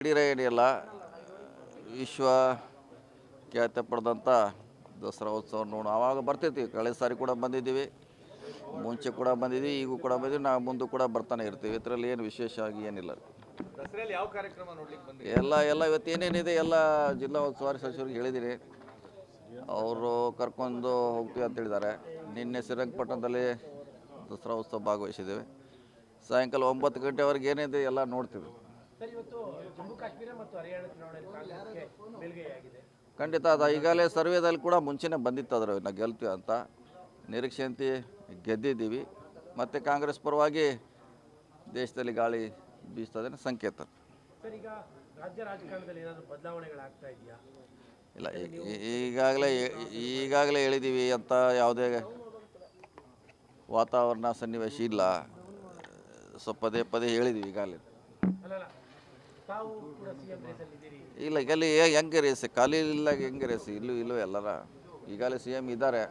ಹಿಡಿಯರ ಏನಿಲ್ಲ ವಿಶ್ವ ಖ್ಯಾತಿ ಪಡೆದಂಥ ದಸರಾ ಉತ್ಸವ ನೋಡು. ಆವಾಗ ಬರ್ತಿರ್ತೀವಿ ಕಳೆದ ಸಾರಿ ಕೂಡ ಬಂದಿದ್ದೀವಿ ಮುಂಚೆ ಕೂಡ ಬಂದಿದ್ದೀವಿ ಈಗೂ ಕೂಡ ಬಂದಿದ್ದೀವಿ ನಾವು ಮುಂದೆ ಕೂಡ ಬರ್ತಾನೆ ಇರ್ತೀವಿ. ಇದರಲ್ಲಿ ಏನು ವಿಶೇಷ ಆಗಿ ಏನಿಲ್ಲ. ದಸರೆಯಲ್ಲಿ ಯಾವ ಕಾರ್ಯಕ್ರಮ ನೋಡ್ಲಿಕ್ಕೆ ಬಂದ್ರಿ? ಎಲ್ಲ ಎಲ್ಲ ಇವತ್ತು ಏನೇನಿದೆ ಎಲ್ಲ ಜಿಲ್ಲಾ ಉಸ್ತುವಾರಿ ಸಚಿವರಿಗೆ ಹೇಳಿದ್ದೀನಿ ಅವರು ಕರ್ಕೊಂಡು ಹೋಗ್ತೀವಿ ಅಂತ ಹೇಳಿದ್ದಾರೆ. ನಿನ್ನೆ ಶ್ರೀರಂಗಪಟ್ಟಣದಲ್ಲಿ ದಸರಾ ಉತ್ಸವ ಭಾಗವಹಿಸಿದ್ದೇವೆ. ಸಾಯಂಕಾಲ ಒಂಬತ್ತು ಗಂಟೆವರೆಗೆ ಏನಿದೆ ಎಲ್ಲ ನೋಡ್ತೀವಿ. ಸರ್ ಇವತ್ತು ಜಮ್ಮು ಕಾಶ್ಮೀರ ಮತ್ತು ಹರಿಯಾಣ ಚುನಾವಣೆಯಲ್ಲಿ ಕಾಂಗ್ರೆಸ್ಗೆ ಮೇಲ್ಗೈಯಾಗಿದೆ. ಖಂಡಿತ ಅದ. ಈಗಾಗಲೇ ಸರ್ವೇದಲ್ಲಿ ಕೂಡ ಮುಂಚೆನೇ ಬಂದಿತ್ತು ಅದರ ನಾವು ಗೆಲ್ತೀವಿ ಅಂತ. ನಿರೀಕ್ಷೆಯಂತೆ ಗೆದ್ದಿದ್ದೀವಿ. ಮತ್ತು ಕಾಂಗ್ರೆಸ್ ಪರವಾಗಿ ದೇಶದಲ್ಲಿ ಗಾಳಿ ಬೀಸ್ತದೆ ಸಂಕೇತ. ಸರ್ ಈಗ ರಾಜ್ಯ ರಾಜಕಾರಣದಲ್ಲಿ ಏನಾದರೂ ಬದಲಾವಣೆಗಳಾಗ್ತಾ ಇದೆಯಾ? ಇಲ್ಲ ಈಗಾಗಲೇ ಈಗಾಗಲೇ ಹೇಳಿದ್ದೀವಿ ಅಂತ ಯಾವುದೇ ವಾತಾವರಣ ಸನ್ನಿವೇಶ ಇಲ್ಲ. ಸೊ ಪದೇ ಪದೇ ಹೇಳಿದ್ದೀವಿ ಈಗಾಗಲೇ. ಇಲ್ಲ ಈಗಲ್ಲಿ ಹೆಂಗೆ ರೇಸ್? ಖಾಲಿ ಇಲ್ಲ ಹೆಂಗೆ ರೇಸ್? ಇಲ್ಲೂ ಇಲ್ಲೂ ಎಲ್ಲರ. ಈಗಲೇ ಸಿ ಎಂ ಇದ್ದಾರೆ.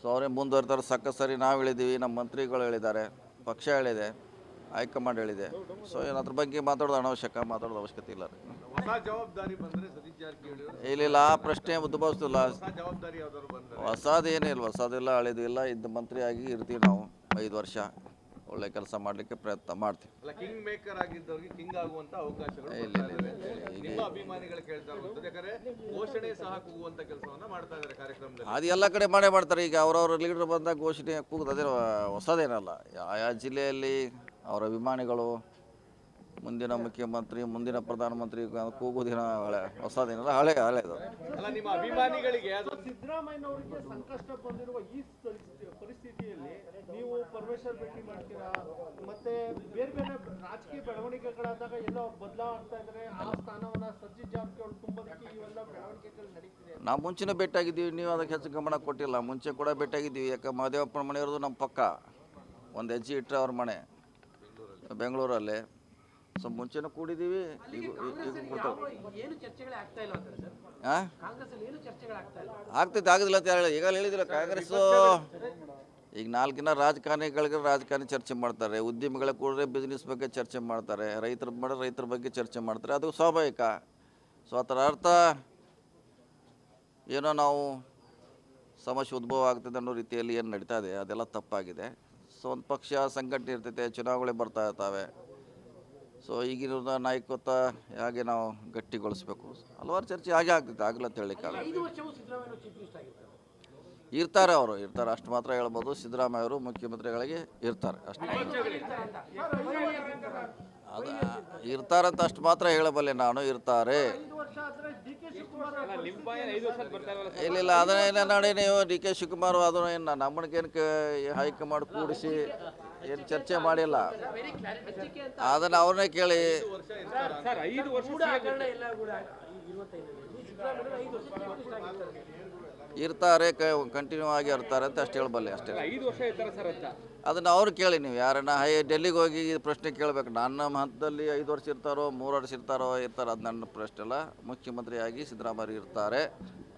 ಸೊ ಅವರೇ ಮುಂದುವರ್ತಾರೆ ಸಕ್ಕ ಸರಿ ನಾವು ಹೇಳಿದ್ದೀವಿ ನಮ್ಮ ಮಂತ್ರಿಗಳು ಹೇಳಿದ್ದಾರೆ ಪಕ್ಷ ಹೇಳಿದೆ ಹೈಕಮಾಂಡ್ ಹೇಳಿದೆ. ಸೊ ಏನು ಅದ್ರ ಬಗ್ಗೆ ಮಾತಾಡೋದು ಅನವಶ್ಯಕ ಮಾತಾಡೋದು ಅವಶ್ಯಕತೆ ಇಲ್ಲ. ಹೊಸ ಜವಾಬ್ದಾರಿ ಬಂದ್ರೆ ಸತೀಶ್ ಜಾರಕಿಹೊಳಿ ಅವರು. ಇಲ್ಲ ಇಲ್ಲ ಆ ಪ್ರಶ್ನೆ ಉದ್ಭವಿಸ್ತಿಲ್ಲ. ಹೊಸ ಜವಾಬ್ದಾರಿ ಯಾವ್ದಾದ್ರು ಬಂದ್ರೆ. ಹೊಸದೇನಿಲ್ಲ ಹೊಸದಿಲ್ಲ ಹಳೇದು ಇಲ್ಲ ಇದ್ದ ಮಂತ್ರಿಯಾಗಿ ಇರ್ತೀವಿ ನಾವು ಐದು ವರ್ಷ. ಒಳ್ಳೆ ಕೆಲಸ ಮಾಡಲಿಕ್ಕೆ ಪ್ರಯತ್ನ ಮಾಡ್ತೀವಿ. ಅಲ್ಲ ಕಿಂಗ್ ಮೇಕರ್ ಆಗಿದ್ದವರಿಗೆ ಕಿಂಗ್ ಆಗುವಂತ ಅವಕಾಶಗಳು ಇಲ್ಲ. ನಿಮ್ಮ ಅಭಿಮಾನಿಗಳು ಕೇಳ್ತಾ ಇರುವಂತದ್ದು ಯಾಕಂದ್ರೆ ಘೋಷಣೆ ಸಹ ಕೂಗುವಂತ ಕೆಲಸವನ್ನ ಮಾಡ್ತಾ ಇದ್ದಾರೆ ಕಾರ್ಯಕ್ರಮದಲ್ಲಿ. ಅದು ಎಲ್ಲ ಕಡೆ ಮಾಡೇ ಮಾಡ್ತಾರೆ. ಈಗ ಅವ್ರವ್ರ ಲೀಡರ್ ಬಂದಾಗ ಘೋಷಣೆ ಕೂಗುದು ಅದೇ ಹೊಸದೇನಲ್ಲ. ಆಯಾ ಜಿಲ್ಲೆಯಲ್ಲಿ ಅವರ ಅಭಿಮಾನಿಗಳು ಮುಂದಿನ ಮುಖ್ಯಮಂತ್ರಿ ಮುಂದಿನ ಪ್ರಧಾನಮಂತ್ರಿ ಕೂಗುದಿನ ಹಳೆ ಹೊಸದೇನಲ್ಲ ಹಳೆ ಹಳೆದು ಅಲ್ಲ ನಿಮ್ಮ ಅಭಿಮಾನಿಗಳಿಗೆ ಸಿದ್ದರಾಮಯ್ಯ ಸಿದ್ದರಾಮಯ್ಯನವರಿಗೆ ಸಂಕಷ್ಟ ಬಂದಿರುವ ಈ ಸ್ಥಿತಿ- ಪರಿಸ್ಥಿತಿಯಲ್ಲಿ ನೀವು ಪರಮೇಶ್ವರ್ ಭೇಟಿ ಮಾಡ್ತೀರಾ? ಮತ್ತೆ ಬೇರೆ ಬೇರೆ ರಾಜಕೀಯ ಬೆಳವಣಿಗೆಗಳಾದಾಗ ಎಲ್ಲ ಬದಲಾವ್ ಆಗ್ತಾ ಇದ್ದಾರೆ ಆ ಸ್ಥಾನವನ್ನ ಸಜ್ಜಿತ್ ಜಾರಕಿಹೊಳಿ ತುಂಬೋದಕ್ಕೆ ಇವೆಲ್ಲ ಬೆಳವಣಿಗೆಗಳು ನಡೀತಿದೆ. ನಾವು ಮುಂಚಿನ ಭೇಟಿಯಾಗಿದ್ದೀವಿ ನೀವು ಅದಕ್ಕೆ ಹೆಚ್ಚು ಗಮನ ಕೊಟ್ಟಿಲ್ಲ. ಮುಂಚೆ ಕೂಡ ಭೇಟಿಯಾಗಿದ್ದೀವಿ. ಯಾಕೆ ಮಹದೇವಪ್ಪನ ಮನೆಯವ್ರದ್ದು ನಮ್ಮ ಪಕ್ಕ. ಒಂದು ಹೆಜ್ಜೆ ಇಟ್ಟರೆ ಅವ್ರ ಮನೆ. ಬೆಂಗಳೂರಲ್ಲಿ. ಸೊ ಮುಂಚೆನೂ ಕೂಡಿದ್ದೀವಿ ಈಗ ಏನು ಚರ್ಚೆಗಳೇ ಆಗ್ತಾ ಇಲ್ಲ ಅಂತಾರೆ ಸರ್? ಹಾಂ ಕಾಂಗ್ರೆಸ್ ಅಲ್ಲಿ ಏನು ಚರ್ಚೆಗಳಾಗ್ತಾ ಇಲ್ಲ? ಆಗ್ತೈತೆ ಆಗೋದಿಲ್ಲ ಅಂತ ಹೇಳಿ. ಈಗ ಹೇಳಿದಿಲ್ಲ ಕಾಂಗ್ರೆಸ್ಸು ಈಗ ನಾಲ್ಕಿನ ರಾಜಕಾರಣಿಗಳಿಗೆ ರಾಜಕಾರಣಿ ಚರ್ಚೆ ಮಾಡ್ತಾರೆ. ಉದ್ಯಮಿಗಳ ಕೂಡ್ರೆ ಬಿಸ್ನೆಸ್ ಬಗ್ಗೆ ಚರ್ಚೆ ಮಾಡ್ತಾರೆ. ರೈತರ ಮಾಡಿದ್ರೆ ರೈತರ ಬಗ್ಗೆ ಚರ್ಚೆ ಮಾಡ್ತಾರೆ. ಅದು ಸ್ವಾಭಾವಿಕ. ಸೊ ಅದರ ಅರ್ಥ ಏನೋ ನಾವು ಸಮಸ್ಯೆ ಉದ್ಭವ ಆಗ್ತದೆ ಅನ್ನೋ ರೀತಿಯಲ್ಲಿ ಏನು ನಡೀತಾ ಇದೆ ಅದೆಲ್ಲ ತಪ್ಪಾಗಿದೆ. ಸೊ ಒಂದು ಪಕ್ಷ ಸಂಘಟನೆ ಇರ್ತೈತೆ ಚುನಾವಣೆ ಬರ್ತಾ ಇರ್ತಾವೆ. ಸೊ ಈಗಿನ ನಾಯಕತ್ವ ಹೇಗೆ ನಾವು ಗಟ್ಟಿಗೊಳಿಸ್ಬೇಕು. ಹಲವಾರು ಚರ್ಚೆ ಹಾಗೆ ಆಗ್ತೈತೆ ಆಗಲ್ಲ. ಅಂತ ಆಗಿರ್ತಾರೆ ಇರ್ತಾರೆ ಅವರು ಇರ್ತಾರೆ. ಅಷ್ಟು ಮಾತ್ರ ಹೇಳ್ಬೋದು. ಸಿದ್ದರಾಮಯ್ಯ ಅವರು ಮುಖ್ಯಮಂತ್ರಿಗಳಿಗೆ ಇರ್ತಾರೆ. ಅಷ್ಟು ಅದು ಇರ್ತಾರಂತ ಅಷ್ಟು ಮಾತ್ರ ಹೇಳಬಲ್ಲೆ ನಾನು. ಇರ್ತಾರೆ. ಇಲ್ಲ ಇಲ್ಲ ಅದನ್ನೇನು ನೋಡಿ ನೀವು ಡಿ ಕೆ ಶಿವಕುಮಾರ್ ಅದನ್ನು ಏನು ನಮ್ಮನಿಗೇನು ಹೈಕಮಾಂಡ್ ಕೂಡಿಸಿ ಏನು ಚರ್ಚೆ ಮಾಡಿಲ್ಲ. ಅದನ್ನು ಅವ್ರನ್ನೇ ಕೇಳಿ. ಐದು ವರ್ಷ ಇರ್ತಾರೆ ಕಂಟಿನ್ಯೂ ಆಗಿ ಇರ್ತಾರೆ ಅಂತ ಅಷ್ಟು ಹೇಳಬಲ್ಲೆ ಅಷ್ಟೇ. ಐದು ವರ್ಷ ಇರ್ತಾರೆ ಸರ್ ಅಂತ. ಅದನ್ನ ಅವ್ರು ಕೇಳಿ ನೀವು ಯಾರನ್ನ ಹೈ ಡೆಲ್ಲಿಗೆ ಹೋಗಿ ಈ ಪ್ರಶ್ನೆ ಕೇಳಬೇಕು. ನನ್ನ ಹಂತದಲ್ಲಿ ಐದು ವರ್ಷ ಇರ್ತಾರೋ ಮೂರು ವರ್ಷ ಇರ್ತಾರೋ ಇರ್ತಾರೋ. ಅದು ನನ್ನ ಪ್ರಶ್ನೆ ಅಲ್ಲ. ಮುಖ್ಯಮಂತ್ರಿಯಾಗಿ ಸಿದ್ದರಾಮಯ್ಯ ಇರ್ತಾರೆ.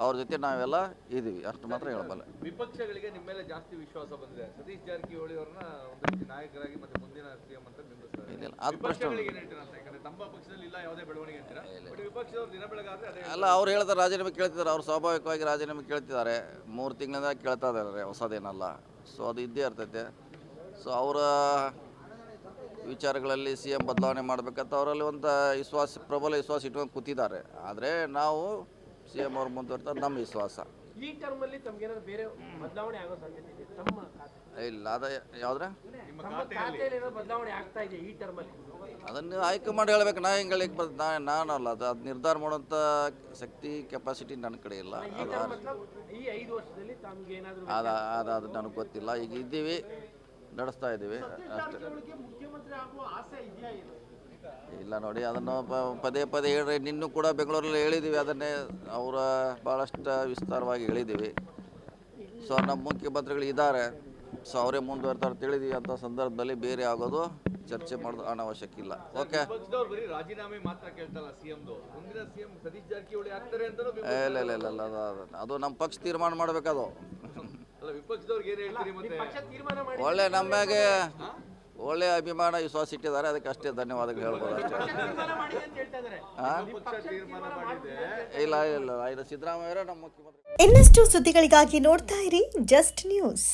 ಅವ್ರ ಜೊತೆ ನಾವೆಲ್ಲ ಇದ್ದೀವಿ. ಅಷ್ಟು ಮಾತ್ರ ಹೇಳಬಲ್ಲೆ. ವಿಪಕ್ಷಗಳಿಗೆ ನಿಮ್ಮ ಮೇಲೆ ಜಾಸ್ತಿ ವಿಶ್ವಾಸ ಬಂದಿದೆ. ಸತೀಶ್ ಜಾರಕಿಹೊಳಿ ಅವ್ರನ್ನ ನಾಯಕರಾಗಿ ಮತ್ತೆ ಮುಂದಿನ ಸಿಎಂ ಅಂತ ಇಲ್ಲ ಅದು ಪ್ರಶ್ನೆ ಅಲ್ಲ ಅವ್ರು ಹೇಳ್ತಾರೆ ರಾಜೀನಾಮೆ ಕೇಳ್ತಿದ್ದಾರೆ. ಅವ್ರು ಸ್ವಾಭಾವಿಕವಾಗಿ ರಾಜೀನಾಮೆ ಕೇಳ್ತಿದ್ದಾರೆ. ಮೂರು ತಿಂಗಳಿಂದ ಕೇಳ್ತಾ ಇದ್ದಾರೆ ಹೊಸದೇನಲ್ಲ. ಸೊ ಅದು ಇದ್ದೇ ಇರ್ತೈತೆ. ಸೊ ಅವರ ವಿಚಾರಗಳಲ್ಲಿ ಸಿ ಎಂ ಬದಲಾವಣೆ ಮಾಡಬೇಕಂತ ಅವರಲ್ಲಿ ಒಂದು ವಿಶ್ವಾಸ ಪ್ರಬಲ ವಿಶ್ವಾಸ ಇಟ್ಕೊಂಡು ಕೂತಿದ್ದಾರೆ. ಆದರೆ ನಾವು ಸಿ ಎಂ ಅವ್ರು ಮುಂದುವರ್ತಾರೆ ನಮ್ಮ ವಿಶ್ವಾಸ. ಈ ಟರ್ಮ್ ಅಲ್ಲಿ ತಮ್ಗೇನಾದ್ರು ಬೇರೆ ಬದಲಾವಣೆ ಆಗೋ ಸಾಧ್ಯತೆ ಇದೆ? ತಮ್ಮ ಇಲ್ಲ ಅದ ಯಾವ್ದ್ರ? ಖಾತೆಯಲ್ಲಿ ಏನಾದ್ರು ಬದಲಾವಣೆ ಆಗ್ತಾ ಇದೆ ಈ ಟರ್ಮ್ ಅಲ್ಲಿ ಅದನ್ನು ಹೈಕಮಾಂಡ್ ಹೇಳ್ಬೇಕು. ನಾ ಹೆಂಗೆ ಹೇಳಿಕ್ಕೆ ಬರ್ತದೆ ನಾ ನಾನಲ್ಲ ಅದು ಅದು ನಿರ್ಧಾರ ಮಾಡೋಂಥ ಶಕ್ತಿ ಕೆಪಾಸಿಟಿ ನನ್ನ ಕಡೆ ಇಲ್ಲ. ಅದು ಈ ಐದು ವರ್ಷದಲ್ಲಿ ತಮ್ಗೆ ಏನಾದರೂ ಅದು ಅದು ಅದು ನನಗೆ ಗೊತ್ತಿಲ್ಲ. ಈಗ ಇದ್ದೀವಿ ನಡೆಸ್ತಾ ಇದ್ದೀವಿ. ಅಷ್ಟೇ ಮುಖ್ಯಮಂತ್ರಿ ಆಗುವ ಆಸೆ ಇದೆಯಾ ಇದು ಇಲ್ಲ ನೋಡಿ ಅದನ್ನು ಪ- ಪದೇ ಪದೇ ಹೇಳ್ರಿ. ನಿನ್ನೂ ಕೂಡ ಬೆಂಗಳೂರಲ್ಲಿ ಹೇಳಿದ್ದೀವಿ ಅದನ್ನೇ ಅವರ ಭಾಳಷ್ಟು ವಿಸ್ತಾರವಾಗಿ ಹೇಳಿದ್ದೀವಿ ಸೊ ನಮ್ಮ ಮುಖ್ಯಮಂತ್ರಿಗಳು ಇದ್ದಾರೆ ಸೊ ಅವರೇ ಮುಂದುವರ್ತಾರೆ ತಿಳಿದೀವಿ ಅಂತ ಸಂದರ್ಭದಲ್ಲಿ ಬೇರೆ ಆಗೋದು ಚರ್ಚೆ ಮಾಡೋದು ಅನಾವಶ್ಯಕ ಇಲ್ಲ. ಓಕೆ ಬರೀ ರಾಜೀನಾಮೆ ಮಾತ್ರ ಕೇಳ್ತಲ್ಲ ಸಿಎಂದು. ಮುಂದಿನ ಸಿಎಂ ಸತೀಶ್ ಜಾರಕಿಹೊಳಿ ಆಗ್ತಾರೆ ಅಂತಾನೂ ಏ, ಇಲ್ಲ ಇಲ್ಲ ಇಲ್ಲ ಇಲ್ಲ ಅದು- ಅದು- ಅದು ನಮ್ಮ ಪಕ್ಷ ತೀರ್ಮಾನ ಮಾಡಬೇಕದು. ಅಲ್ಲ ವಿಪಕ್ಷದವ್ರಿಗೆ ಏನ್ ಹೇಳ್ತೀರಿ ಮತ್ತೆ? ಪಕ್ಷ ತೀರ್ಮಾನ ಮಾಡಿ ಒಳ್ಳೆ ನಮ್ಮಾಗೆ ಒಳ್ಳೆಯ ಅಭಿಮಾನ ವಿಶ್ವಾಸ ಇಟ್ಟಿದ್ದಾರೆ ಅದಕ್ಕೆ ಅಷ್ಟೇ ಧನ್ಯವಾದಗಳು ಹೇಳ್ಬೋದು ಅಷ್ಟೇ. ಇಲ್ಲ ಇಲ್ಲ ಸಿದ್ದರಾಮಯ್ಯ ನಮ್ಮ ಮುಖ್ಯಮಂತ್ರಿ. ಇನ್ನಷ್ಟು ಸುದ್ದಿಗಳಿಗಾಗಿ ನೋಡ್ತಾ ಇರಿ ಜಸ್ಟ್ ನ್ಯೂಸ್.